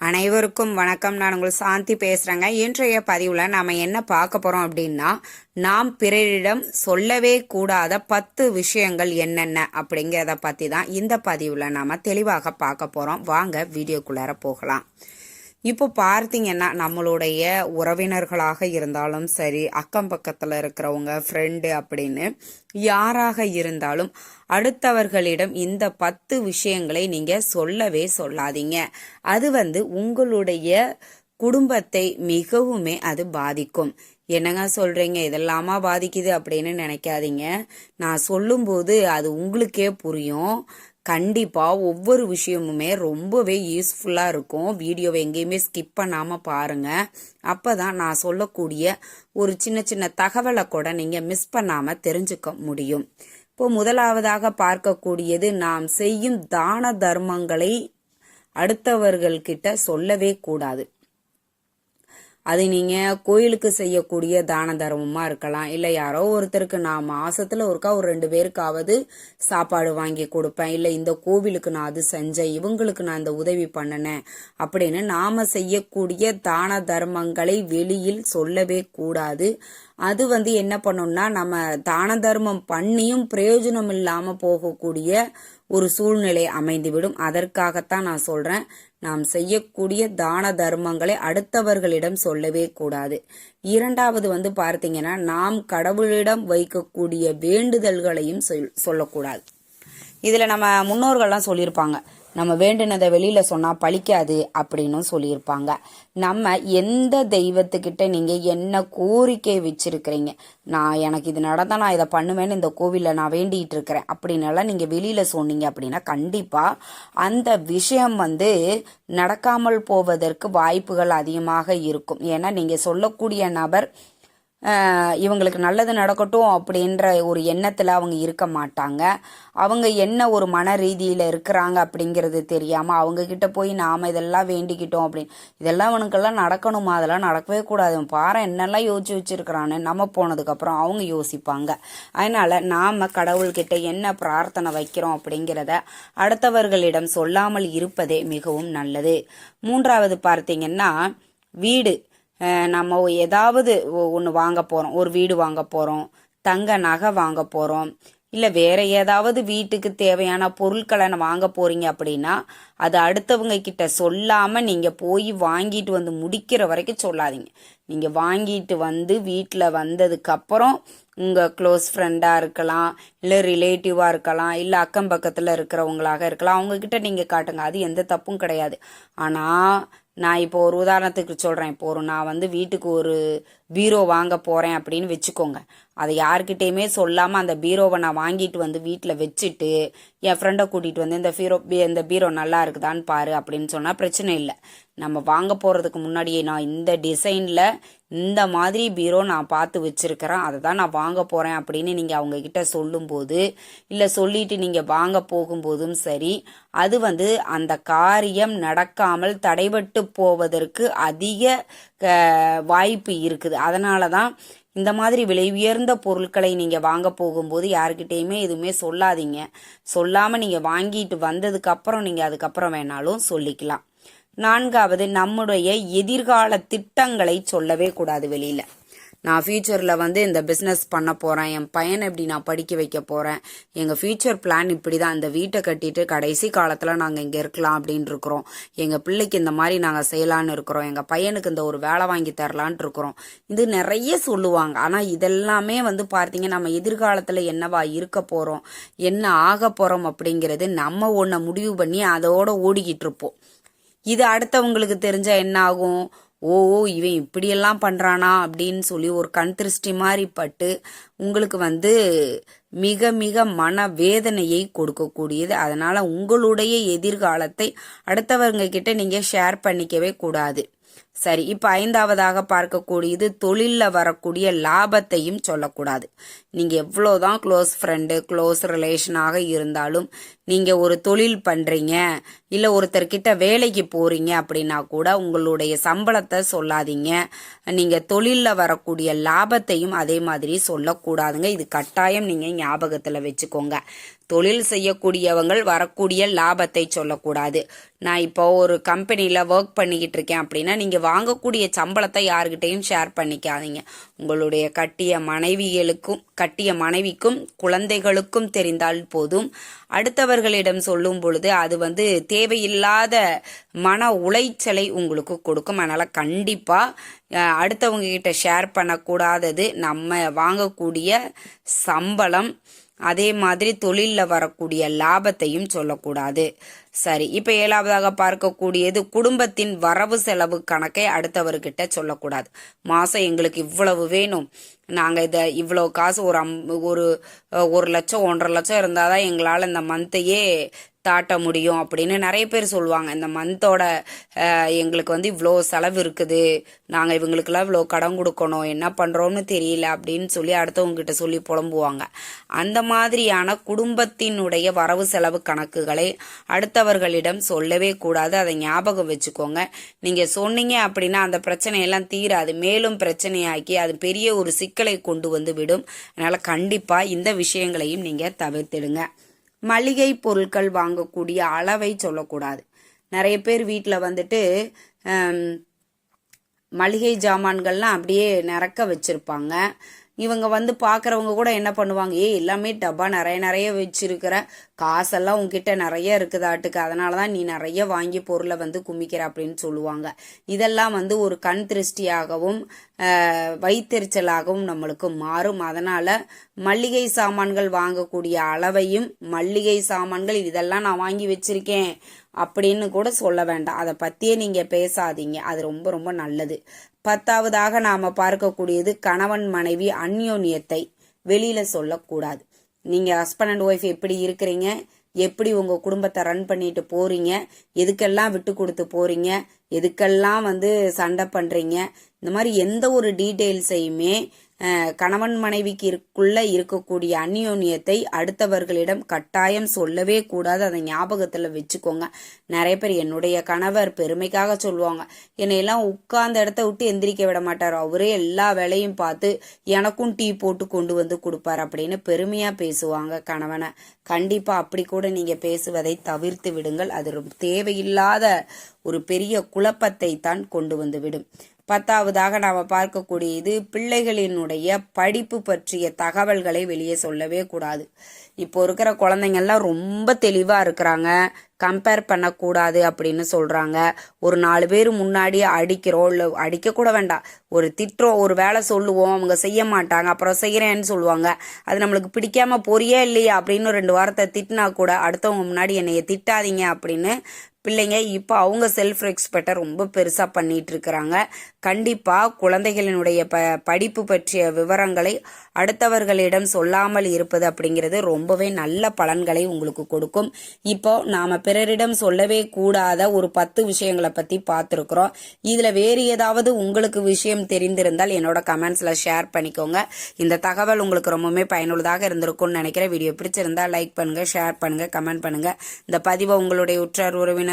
அனைவருக்கும் வணக்கம். நான் உங்கள் சாந்தி பேசுகிறேங்க இன்றைய பதிவில் நாம் என்ன பார்க்க போகிறோம் அப்படின்னா நாம் பிறரிடம் சொல்லவே கூடாத பத்து விஷயங்கள் என்னென்ன அப்படிங்கிறத பற்றி தான் இந்த பதிவில் நாம் தெளிவாக பார்க்க போகிறோம் வாங்க வீடியோக்குள்ளார போகலாம். இப்போ பார்த்தீங்கன்னா நம்மளுடைய உறவினர்களாக இருந்தாலும் சரி அக்கம் பக்கத்தில் இருக்கிறவங்க ஃப்ரெண்டு அப்படின்னு யாராக இருந்தாலும் அடுத்தவர்களிடம் இந்த பத்து விஷயங்களை நீங்கள் சொல்லவே சொல்லாதீங்க. அது வந்து உங்களுடைய குடும்பத்தை மிகவுமே அது பாதிக்கும். என்னங்க சொல்றீங்க? இதெல்லாமா பாதிக்குது அப்படின்னு நினைக்காதீங்க. நான் சொல்லும்போது அது உங்களுக்கே புரியும். கண்டிப்பாக ஒவ்வொரு விஷயமுமே ரொம்பவே யூஸ்ஃபுல்லாக இருக்கும். வீடியோவை எங்கேயுமே ஸ்கிப் பண்ணாமல் பாருங்கள் அப்போ தான் நான் சொல்லக்கூடிய ஒரு சின்ன சின்ன தகவலை கூட நீங்கள் மிஸ் பண்ணாமல் தெரிஞ்சுக்க முடியும். இப்போ முதலாவதாக பார்க்கக்கூடியது நாம் செய்யும் தான தர்மங்களை அடுத்தவர்கள்கிட்ட சொல்லவே கூடாது. அது நீங்கள் கோயிலுக்கு செய்யக்கூடிய தான தர்மமாக இருக்கலாம். இல்லை யாரோ ஒருத்தருக்கு நான் மாசத்துல ஒருக்கா ஒரு ரெண்டு பேருக்காவது சாப்பாடு வாங்கி கொடுப்பேன். இல்லை இந்த கோவிலுக்கு நான் அது செஞ்சேன் இவங்களுக்கு நான் இந்த உதவி பண்ணினேன் அப்படின்னு நாம செய்யக்கூடிய தான தர்மங்களை வெளியில் சொல்லவே கூடாது. அது வந்து என்ன பண்ணோம்னா நம்ம தான தர்மம் பண்ணியும் பிரயோஜனம் இல்லாமல் போகக்கூடிய ஒரு சூழ்நிலை அமைந்துவிடும். அதற்காகத்தான் நான் சொல்றேன். நாம் செய்யக்கூடிய தான தர்மங்களை அடுத்தவர்களிடம் சொல்லவே கூடாது. இரண்டாவது வந்து பார்த்தீங்கன்னா நாம் கடவுளிடம் வைக்கக்கூடிய வேண்டுதல்களையும் சொல் சொல்லக்கூடாது. இதில் நம்ம முன்னோர்கள்லாம் சொல்லியிருப்பாங்க நம்ம வேண்டினதை வெளியில சொன்னா பழிக்காது அப்படின்னும் சொல்லியிருப்பாங்க. நம்ம எந்த தெய்வத்துக்கிட்ட நீங்க என்ன கோரிக்கை வச்சிருக்கிறீங்க? நான் எனக்கு இது நடந்தா நான் இதை பண்ணுவேன்னு இந்த கோவிலில் நான் வேண்டிட்டு இருக்கிறேன். அப்படின்னால நீங்க வெளியில சொன்னீங்க அப்படின்னா கண்டிப்பா அந்த விஷயம் வந்து நடக்காமல் போவதற்கு வாய்ப்புகள் அதிகமாக இருக்கும். ஏன்னா நீங்க சொல்லக்கூடிய நபர் இவங்களுக்கு நல்லது நடக்கட்டும் அப்படின்ற ஒரு எண்ணத்தில் அவங்க இருக்க மாட்டாங்க. அவங்க என்ன ஒரு மன ரீதியில் இருக்கிறாங்க அப்படிங்கிறது தெரியாமல் அவங்கக்கிட்ட போய் நாம் இதெல்லாம் வேண்டிக்கிட்டோம் அப்படின்னு. இதெல்லாம் அவனுக்கெல்லாம் நடக்கணுமா? அதெல்லாம் நடக்கவே கூடாது. பாரு என்னெல்லாம் யோசிச்சு வச்சுருக்கிறான்னு நம்ம போனதுக்கப்புறம் அவங்க யோசிப்பாங்க. அதனால் நாம் கடவுள்கிட்ட என்ன பிரார்த்தனை வைக்கிறோம் அப்படிங்கிறத அடுத்தவர்களிடம் சொல்லாமல் இருப்பதே மிகவும் நல்லது. மூன்றாவது பார்த்தீங்கன்னா வீடு. நம்ம ஏதாவது ஒன்று வாங்க போகிறோம் ஒரு வீடு வாங்க போகிறோம் தங்க நகை வாங்க போகிறோம் இல்லை வேற ஏதாவது வீட்டுக்கு தேவையான பொருட்களை வாங்க போறீங்க அப்படின்னா அது அடுத்தவங்க கிட்ட சொல்லாம நீங்க போய் வாங்கிட்டு வந்து முடிக்கிற வரைக்கும் சொல்லாதீங்க. நீங்கள் வாங்கிட்டு வந்து வீட்டில் வந்ததுக்கப்புறம் உங்கள் க்ளோஸ் ஃப்ரெண்டாக இருக்கலாம் இல்லை ரிலேட்டிவாக இருக்கலாம் இல்லை அக்கம் பக்கத்தில் இருக்கிறவங்களாக இருக்கலாம் அவங்கக்கிட்ட நீங்கள் காட்டுங்க. அது எந்த தப்பும் கிடையாது. ஆனால் நான் இப்போ ஒரு உதாரணத்துக்கு சொல்கிறேன் இப்போ ஒரு நான் வந்து வீட்டுக்கு ஒரு பீரோ வாங்க போகிறேன் அப்படின்னு வச்சுக்கோங்க. அதை யாருக்கிட்டேயுமே சொல்லாமல் அந்த பீரோவை நான் வாங்கிட்டு வந்து வீட்டில் வச்சுட்டு என் ஃப்ரெண்டை கூட்டிகிட்டு வந்து இந்த பீரோ இந்த பீரோ நல்லா இருக்குதான்னு பாரு அப்படின்னு சொன்னால் பிரச்சனை இல்லை. நம்ம வாங்க போகிறதுக்கு முன்னாடியே நான் இந்த டிசைனில் இந்த மாதிரி பீரோ நான் பார்த்து வச்சுருக்கிறேன். அதை தான் நான் வாங்க போகிறேன் அப்படின்னு நீங்கள் அவங்கக்கிட்ட சொல்லும்போது இல்லை சொல்லிட்டு நீங்கள் வாங்க போகும்போதும் சரி அது வந்து அந்த காரியம் நடக்காமல் தடைபட்டு போவதற்கு அதிக வாய்ப்பு இருக்குது. அதனால தான் இந்த மாதிரி விலை உயர்ந்த பொருட்களை நீங்கள் வாங்க போகும்போது யாருக்கிட்டேயுமே எதுவுமே சொல்லாதீங்க. சொல்லாமல் நீங்கள் வாங்கிட்டு வந்ததுக்கப்புறம் நீங்கள் அதுக்கப்புறம் வேணாலும் சொல்லிக்கலாம். நான்காவது நம்முடைய எதிர்கால திட்டங்களை சொல்லவே கூடாது வெளியில. நான் ஃபியூச்சரில் வந்து இந்த பிஸ்னஸ் பண்ண போகிறேன் என் பையனை இப்படி நான் படிக்க வைக்க போகிறேன் எங்கள் ஃபியூச்சர் பிளான் இப்படி தான் இந்த வீட்டை கட்டிட்டு கடைசி காலத்தில் நாங்கள் இங்கே இருக்கலாம் அப்படின்னு இருக்கிறோம். எங்கள் பிள்ளைக்கு இந்த மாதிரி நாங்கள் செய்யலான்னு இருக்கிறோம் எங்கள் பையனுக்கு இந்த ஒரு வேலை வாங்கி தரலான் இருக்கிறோம். இது நிறைய சொல்லுவாங்க. ஆனால் இதெல்லாமே வந்து பார்த்தீங்க நம்ம எதிர்காலத்தில் என்னவா இருக்க போகிறோம் என்ன ஆக போகிறோம் அப்படிங்கிறது நம்ம ஒன்றை முடிவு பண்ணி அதோட ஓடிக்கிட்டு இருப்போம். இது அடுத்தவங்களுக்கு தெரிஞ்சா என்ன ஆகும் ஓ இவன் இப்படியெல்லாம் பண்ணுறானா அப்படின்னு சொல்லி ஒரு கண் திருஷ்டி மாதிரி பட்டு உங்களுக்கு வந்து மிக மிக மன வேதனையை கொடுக்கக்கூடியது. அதனால உங்களுடைய எதிர்காலத்தை அடுத்தவங்க கிட்ட நீங்க ஷேர் பண்ணிக்கவே கூடாது. சரி இப்போ ஐந்தாவதாக பார்க்கக்கூடியது தொழிலில் வரக்கூடிய லாபத்தையும் சொல்லக்கூடாது. நீங்கள் எவ்வளோதான் க்ளோஸ் ஃப்ரெண்டு க்ளோஸ் ரிலேஷனாக இருந்தாலும் நீங்கள் ஒரு தொழில் பண்ணுறீங்க இல்லை ஒருத்தர்கிட்ட வேலைக்கு போகிறீங்க அப்படின்னா கூட உங்களுடைய சம்பளத்தை சொல்லாதீங்க. நீங்கள் தொழிலில் வரக்கூடிய லாபத்தையும் அதே மாதிரி சொல்லக்கூடாதுங்க. இது கட்டாயம் நீங்கள் ஞாபகத்தில் வச்சுக்கோங்க. தொழில் செய்யக்கூடியவங்கள் வரக்கூடிய லாபத்தை சொல்லக்கூடாது. நான் இப்போ ஒரு கம்பெனியில் ஒர்க் பண்ணிக்கிட்டு இருக்கேன் அப்படின்னா நீங்கள் வாங்கக்கூடிய சம்பளத்தை யாருக்கிட்டையும் ஷேர் பண்ணிக்காதீங்க. உங்களுடைய கட்டிய மனைவிகளுக்கும் கட்டிய மனைவிக்கும் குழந்தைகளுக்கும் தெரிந்தால் போதும். அடுத்தவர்களிடம் சொல்லும் பொழுது அது வந்து தேவையில்லாத மன உளைச்சலை உங்களுக்கு கொடுக்கும். அதனால் கண்டிப்பாக அடுத்தவங்க கிட்ட ஷேர் பண்ணக்கூடாதது நம்ம வாங்கக்கூடிய சம்பளம் அதே மாதிரி தொழிலில் வரக்கூடிய லாபத்தையும் சொல்லக்கூடாது. சரி இப்போ ஏழாவதாக பார்க்கக்கூடியது குடும்பத்தின் வரவு செலவு கணக்கை அடுத்தவர்கிட்ட சொல்லக்கூடாது. மாதம் எங்களுக்கு இவ்வளவு வேணும். நாங்கள் இதை இவ்வளோ காசு ஒரு அம் ஒரு ஒரு லட்சம் ஒன்றரை லட்சம் இருந்தால் தான் எங்களால் இந்த மந்த்தையே தாட்ட முடியும் அப்படின்னு நிறைய பேர் சொல்லுவாங்க. இந்த மந்தோட எங்களுக்கு வந்து இவ்வளோ செலவு இருக்குது. நாங்கள் இவங்களுக்கெல்லாம் இவ்வளோ கடன் கொடுக்கணும். என்ன பண்ணுறோம்னு தெரியல அப்படின்னு சொல்லி அடுத்தவங்க கிட்ட சொல்லி புலம்புவாங்க. அந்த மாதிரியான குடும்பத்தினுடைய வரவு செலவு கணக்குகளை அடுத்தவர்களிடம் சொல்லவே கூடாது. அதை ஞாபகம் வச்சுக்கோங்க. நீங்கள் சொன்னீங்க அப்படின்னா அந்த பிரச்சனையெல்லாம் தீராது. மேலும் பிரச்சனையாக்கி அது பெரிய ஒரு சிக்கலை கொண்டு வந்து விடும். அதனால் கண்டிப்பாக இந்த விஷயங்களையும் நீங்கள் தவிர்த்திடுங்க. மளிகை பொருட்கள் வாங்கக்கூடிய அளவை சொல்லக்கூடாது. நிறைய பேர் வீட்டில் வந்துட்டு மளிகை ஜாமான்கள்லாம் அப்படியே நிறக்க வச்சுருப்பாங்க. இவங்க வந்து பார்க்குறவங்க கூட என்ன பண்ணுவாங்க ஏ எல்லாமே டப்பா நிறைய நிறைய வச்சிருக்கிற காசெல்லாம் உங்ககிட்ட நிறைய இருக்குதாட்டுக்கு அதனால தான் நீ நிறைய வாங்கி பொருளை வந்து குமிக்கிற அப்படின்னு சொல்லுவாங்க. இதெல்லாம் வந்து ஒரு கண் திருஷ்டியாகவும் வைத்தெரிச்சலாகவும் நம்மளுக்கு மாறும். அதனால மல்லிகை சாமான்கள் வாங்கக்கூடிய அளவையும் மல்லிகை சாமான்கள் இதெல்லாம் நான் வாங்கி வச்சிருக்கேன் அப்படின்னு கூட சொல்ல வேண்டாம். அதை பற்றியே நீங்கள் பேசாதீங்க. அது ரொம்ப ரொம்ப நல்லது. பத்தாவதாக நாம் பார்க்கக்கூடியது கணவன் மனைவி அந்யோன்யத்தை வெளியில் சொல்லக்கூடாது. நீங்கள் ஹஸ்பண்ட் அண்ட் ஒய்ஃப் எப்படி இருக்கிறீங்க? எப்படி உங்கள் குடும்பத்தை ரன் பண்ணிட்டு போகிறீங்க எதுக்கெல்லாம் விட்டு கொடுத்து போகிறீங்க எதுக்கெல்லாம் வந்து சண்டை பண்ணுறீங்க இந்த மாதிரி எந்த ஒரு டீட்டெயில்ஸையுமே கணவன் மனைவிக்கு இருக்குள்ள இருக்கக்கூடிய அந்யோன்யத்தை அடுத்தவர்களிடம் கட்டாயம் சொல்லவே கூடாது. அதை ஞாபகத்தில் வச்சுக்கோங்க. நிறைய பேர் என்னுடைய கணவர் பெருமைக்காக சொல்லுவாங்க. என்னையெல்லாம் உட்கார்ந்த இடத்த விட்டு எந்திரிக்க விட மாட்டார். அவரே எல்லா வேலையும் பார்த்து எனக்கும் டீ போட்டு கொண்டு வந்து கொடுப்பார் அப்படின்னு பெருமையாக பேசுவாங்க கணவனை. கண்டிப்பாக அப்படி கூட நீங்கள் பேசுவதை தவிர்த்து விடுங்கள். அது தேவையில்லாத ஒரு பெரிய குழப்பத்தை தான் கொண்டு வந்து விடும். பத்தாவதாக நாம் பார்க்கக்கூடியது பிள்ளைகளினுடைய படிப்பு பற்றிய தகவல்களை வெளியே சொல்லவே கூடாது. இப்போ இருக்கிற குழந்தைங்கள்லாம் ரொம்ப தெளிவாக இருக்கிறாங்க. கம்பேர் பண்ணக்கூடாது அப்படின்னு சொல்கிறாங்க ஒரு நாலு பேர் முன்னாடி அடிக்கிறோம் இல்லை அடிக்கக்கூட வேண்டாம். ஒரு திட்டுறோம் ஒரு வேலை சொல்லுவோம் அவங்க செய்ய மாட்டாங்க அப்புறம் செய்கிறேன்னு சொல்லுவாங்க. அது நம்மளுக்கு பிடிக்காம பொரியே இல்லையா அப்படின்னு ரெண்டு வாரத்தை திட்டினா கூட அடுத்தவங்க முன்னாடி என்னைய திட்டாதீங்க அப்படின்னு பிள்ளைங்க இப்போ அவங்க செல்ஃப் ரெஸ்பெக்டை ரொம்ப பெருசாக பண்ணிட்டு இருக்கிறாங்க. கண்டிப்பாக குழந்தைகளினுடைய ப படிப்பு பற்றிய விவரங்களை அடுத்தவர்களிடம் சொல்லாமல் இருப்பது அப்படிங்கிறது ரொம்பவே நல்ல பலன்களை உங்களுக்கு கொடுக்கும். இப்போ நாம் பிறரிடம் சொல்லவே கூடாத ஒரு பத்து விஷயங்களை பற்றி பார்த்துருக்குறோம். இதில் வேறு ஏதாவது உங்களுக்கு விஷயம் தெரிந்திருந்தால் என்னோட கமெண்ட்ஸில் ஷேர் பண்ணிக்கோங்க. இந்த தகவல் உங்களுக்கு ரொம்பவுமே பயனுள்ளதாக இருந்திருக்கும்னு நினைக்கிறேன். வீடியோ பிடிச்சிருந்தா லைக் பண்ணுங்கள் ஷேர் பண்ணுங்கள் கமெண்ட் பண்ணுங்கள் இந்த பதிவை உங்களுடைய உற்றார் உறவினர்